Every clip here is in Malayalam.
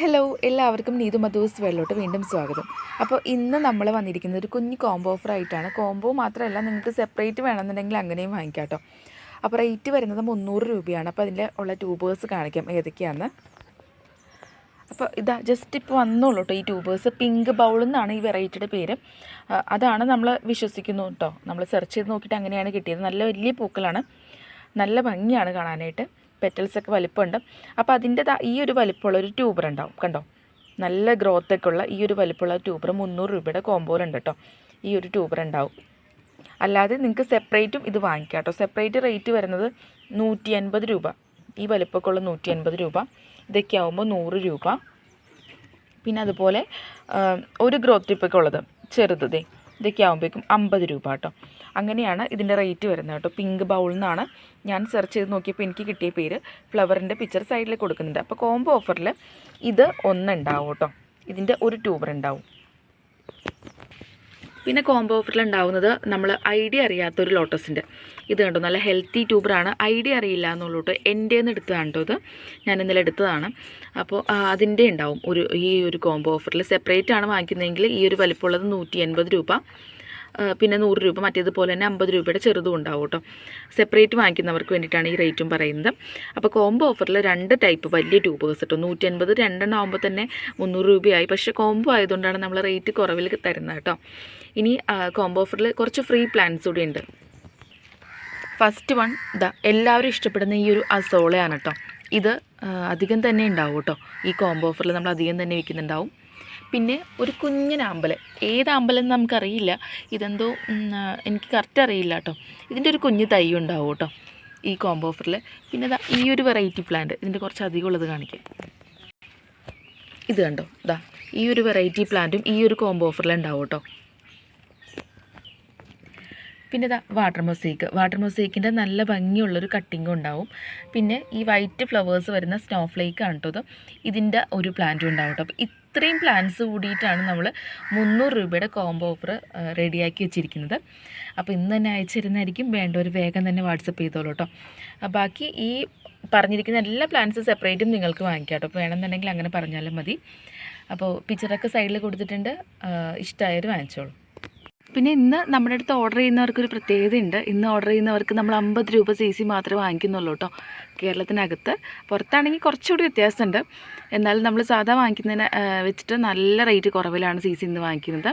ഹലോ എല്ലാവർക്കും നീതു മധൂസ് വെള്ളോട്ട് വീണ്ടും സ്വാഗതം. അപ്പോൾ ഇന്ന് നമ്മൾ വന്നിരിക്കുന്നത് ഒരു കുഞ്ഞ് കോംബോ ഓഫർ ആയിട്ടാണ്. കോംബോ മാത്രമല്ല നിങ്ങൾക്ക് സെപ്പറേറ്റ് വേണമെന്നുണ്ടെങ്കിൽ അങ്ങനെയും വാങ്ങിക്കാം അപ്പോൾ റേറ്റ് വരുന്നത് മുന്നൂറ് രൂപയാണ്. അപ്പോൾ അതിന്റെ ഉള്ള ട്യൂബേഴ്സ് കാണിക്കാം ഏതൊക്കെയാണെന്ന് അപ്പോൾ ഇതാ ജസ്റ്റ് ഇപ്പോൾ വന്നോളൂ കേട്ടോ ഈ ട്യൂബേഴ്സ് പിങ്ക് ബൗൾ എന്നാണ് ഈ വെറൈറ്റിയുടെ പേര്. അതാണ് നമ്മൾ വിശ്വസിക്കുന്നു കേട്ടോ നമ്മൾ സെർച്ച് ചെയ്ത് നോക്കിയിട്ട് അങ്ങനെയാണ് കിട്ടിയത്. നല്ല വലിയ പൂക്കളാണ്. നല്ല ഭംഗിയാണ് കാണാനായിട്ട്. പെറ്റൽസ് ഒക്കെ വലിപ്പമുണ്ട്. അപ്പോൾ അതിന്റെ ഈ ഒരു വലിപ്പമുള്ള ഒരു ട്യൂബർ ഉണ്ടാവും കണ്ടോ? നല്ല ഗ്രോത്തൊക്കെ ഉള്ള ഈ ഒരു വലിപ്പമുള്ള ട്യൂബർ മുന്നൂറ് രൂപയുടെ കോമ്പോലുണ്ട് കേട്ടോ ഈ ഒരു ട്യൂബർ ഉണ്ടാവും. അല്ലാതെ നിങ്ങൾക്ക് സെപ്പറേറ്റും ഇത് വാങ്ങിക്കാം കേട്ടോ സെപ്പറേറ്റ് റേറ്റ് വരുന്നത് നൂറ്റി അൻപത് രൂപ. ഈ വലിപ്പമൊക്കെ ഉള്ള നൂറ്റി അൻപത് രൂപ. ഇതൊക്കെ ആകുമ്പോൾ നൂറ് രൂപ. പിന്നെ അതുപോലെ ഒരു ഗ്രോത്ത് ടിപ്പൊക്കെ ഉള്ളത്. ചെറുത് ദേ. ഇതൊക്കെ ആകുമ്പോഴേക്കും അമ്പത് രൂപ കേട്ടോ. അങ്ങനെയാണ് ഇതിന്റെ റേറ്റ് വരുന്നത് കേട്ടോ. പിങ്ക് ബൗൾ എന്നാണ് ഞാൻ സെർച്ച് ചെയ്ത് നോക്കിയപ്പോൾ എനിക്ക് കിട്ടിയ പേര് ഫ്ലവറിന്റെ പിക്ചർ സൈഡിൽ കൊടുക്കുന്നുണ്ട്. അപ്പോൾ കോംബോ ഓഫറിൽ ഇത് ഒന്നുണ്ടാവും കേട്ടോ. ഇതിന്റെ ഒരു ട്യൂബർ ഉണ്ടാവും. പിന്നെ കോംബോ ഓഫറിൽ ഉണ്ടാവുന്നത് നമ്മൾ ഐഡിയ അറിയാത്തൊരു ലോട്ടസിന്റെ ഇത് കണ്ടോ? നല്ല ഹെൽത്തി ട്യൂബറാണ് ഐഡിയ അറിയില്ല എന്നുള്ളൂ എന്റെ നിന്ന് എടുത്തതാണ് കേട്ടോ ഇത്? ഞാൻ ഇന്നലെ എടുത്തതാണ് അപ്പോൾ അതിന്റെ ഉണ്ടാവും. ഒരു ഈ ഒരു കോംബോ ഓഫറിൽ സെപ്പറേറ്റ് ആണ് വാങ്ങിക്കുന്നതെങ്കിൽ ഈ ഒരു വലിപ്പമുള്ളത് നൂറ്റി എൺപത് രൂപ. പിന്നെ നൂറ് രൂപ മറ്റേതുപോലെ തന്നെ അമ്പത് രൂപയുടെ ചെറുതും ഉണ്ടാവും കേട്ടോ. സെപ്പറേറ്റ് വാങ്ങിക്കുന്നവർക്ക് വേണ്ടിയിട്ടാണ് ഈ റേറ്റും പറയുന്നത്. അപ്പോൾ കോംബോ ഓഫറിൽ രണ്ട് ടൈപ്പ് വലിയ ട്യൂബേഴ്സ് കേട്ടോ നൂറ്റി അൻപത് രണ്ടെണ്ണം ആകുമ്പോൾ തന്നെ മുന്നൂറ് രൂപയായി. പക്ഷേ കോംബോ ആയതുകൊണ്ടാണ് നമ്മൾ റേറ്റ് കുറവിൽ തരുന്നത് കേട്ടോ. ഇനി കോംബോ ഓഫറിൽ കുറച്ച് ഫ്രീ പ്ലാൻസ് കൂടി ഉണ്ട്. ഫസ്റ്റ് വൺ ദാ എല്ലാവരും ഇഷ്ടപ്പെടുന്ന ഈ ഒരു അസോളയാണ് കേട്ടോ. ഇത് അധികം തന്നെ ഉണ്ടാവും കേട്ടോ. ഈ കോംബോ ഓഫറിൽ നമ്മൾ അധികം തന്നെ വിൽക്കുന്നുണ്ടാവും. പിന്നെ ഒരു കുഞ്ഞൻ അമ്പലം. ഏത് അമ്പലം എന്ന് നമുക്കറിയില്ല. ഇതെന്തോ എനിക്ക് കറക്റ്റ് അറിയില്ല കേട്ടോ ഇതിന്റെ ഒരു കുഞ്ഞ് തൈ ഉണ്ടാവും കേട്ടോ ഈ കോംബോ ഓഫറിൽ പിന്നെ ഈ ഒരു വെറൈറ്റി പ്ലാന്റ് ഇതിന്റെ കുറച്ച് അധികം ഉള്ളത് കാണിക്കാം. ഇത് കണ്ടോ? ഇതാ ഈ ഒരു വെറൈറ്റി പ്ലാന്റും ഈ ഒരു കോംബോ ഓഫറിൽ ഉണ്ടാവും കേട്ടോ പിന്നെ ഇതാ വാട്ടർ മൊസൈക്ക് വാട്ടർ മൊസൈക്കിന്റെ നല്ല ഭംഗിയുള്ളൊരു കട്ടിങ്ങും ഉണ്ടാവും. പിന്നെ ഈ വൈറ്റ് ഫ്ലവേഴ്സ് വരുന്ന സ്നോ ഫ്ലേക്ക് ആണ് കേട്ടോ ഇത്. ഇതിന്റെ ഒരു പ്ലാന്റും ഉണ്ടാവും കേട്ടോ ഇത്രയും പ്ലാൻസ് കൂടിയിട്ടാണ് നമ്മൾ മുന്നൂറ് രൂപയുടെ കോംബോ ഓഫർ റെഡിയാക്കി വെച്ചിരിക്കുന്നത്. അപ്പോൾ ഇന്ന് തന്നെ അയച്ചിരുന്നായിരിക്കും വേണ്ടവർ വേഗം തന്നെ വാട്സപ്പ് ചെയ്തോളൂ കേട്ടോ ബാക്കി ഈ പറഞ്ഞിരിക്കുന്ന എല്ലാ പ്ലാൻസ് സെപ്പറേറ്റും നിങ്ങൾക്ക് വാങ്ങിക്കാം കേട്ടോ അപ്പോൾ വേണമെന്നുണ്ടെങ്കിൽ അങ്ങനെ പറഞ്ഞാലും മതി. അപ്പോൾ പിക്ചറൊക്കെ സൈഡിൽ കൊടുത്തിട്ടുണ്ട്. ഇഷ്ടമായവർ വാങ്ങിച്ചോളൂ. പിന്നെ ഇന്ന് നമ്മുടെ അടുത്ത് ഓർഡർ ചെയ്യുന്നവർക്ക് ഒരു പ്രത്യേകതയുണ്ട്. ഇന്ന് ഓർഡർ ചെയ്യുന്നവർക്ക് നമ്മൾ അമ്പത് രൂപ സി സി മാത്രമേ വാങ്ങിക്കുന്നുള്ളൂ കേട്ടോ കേരളത്തിനകത്ത്. പുറത്താണെങ്കിൽ കുറച്ചുകൂടി വ്യത്യാസമുണ്ട്. എന്നാലും നമ്മൾ സാധാ വാങ്ങിക്കുന്നതിന് വെച്ചിട്ട് നല്ല റേറ്റ് കുറവിലാണ് സി സി ഇന്ന് വാങ്ങിക്കുന്നത്.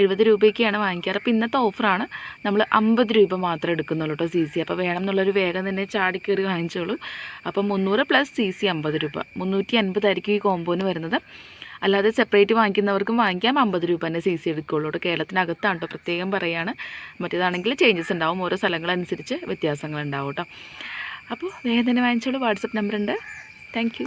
എഴുപത് രൂപയ്ക്കാണ് വാങ്ങിക്കാറ്. അപ്പോൾ ഇന്നത്തെ ഓഫറാണ് നമ്മൾ അമ്പത് രൂപ മാത്രമേ എടുക്കുന്നുള്ളൂ കേട്ടോ സി സി അപ്പോൾ വേണം എന്നുള്ളൊരു വേഗം തന്നെ ചാടിക്കയറി വാങ്ങിച്ചോളൂ. അപ്പോൾ മുന്നൂറ് പ്ലസ് സി സി അമ്പത് രൂപ. മുന്നൂറ്റി അൻപതായിരിക്കും ഈ കോമ്പോന് വരുന്നത്. അല്ലാതെ സെപ്പറേറ്റ് വാങ്ങിക്കുന്നവർക്കും വാങ്ങിക്കാം. അമ്പത് രൂപ തന്നെ സി സി എടുക്കുകയുള്ളൂ കേട്ടോ കേരളത്തിനകത്താണ് കേട്ടോ പ്രത്യേകം പറയുകയാണ് മറ്റേതാണെങ്കിൽ ചേഞ്ചസ് ഉണ്ടാവും. ഓരോ സ്ഥലങ്ങളനുസരിച്ച് വ്യത്യാസങ്ങൾ ഉണ്ടാവും കേട്ടോ അപ്പോൾ വേഗം തന്നെ വാങ്ങിച്ചോളൂ. WhatsApp നമ്പറുണ്ട് thank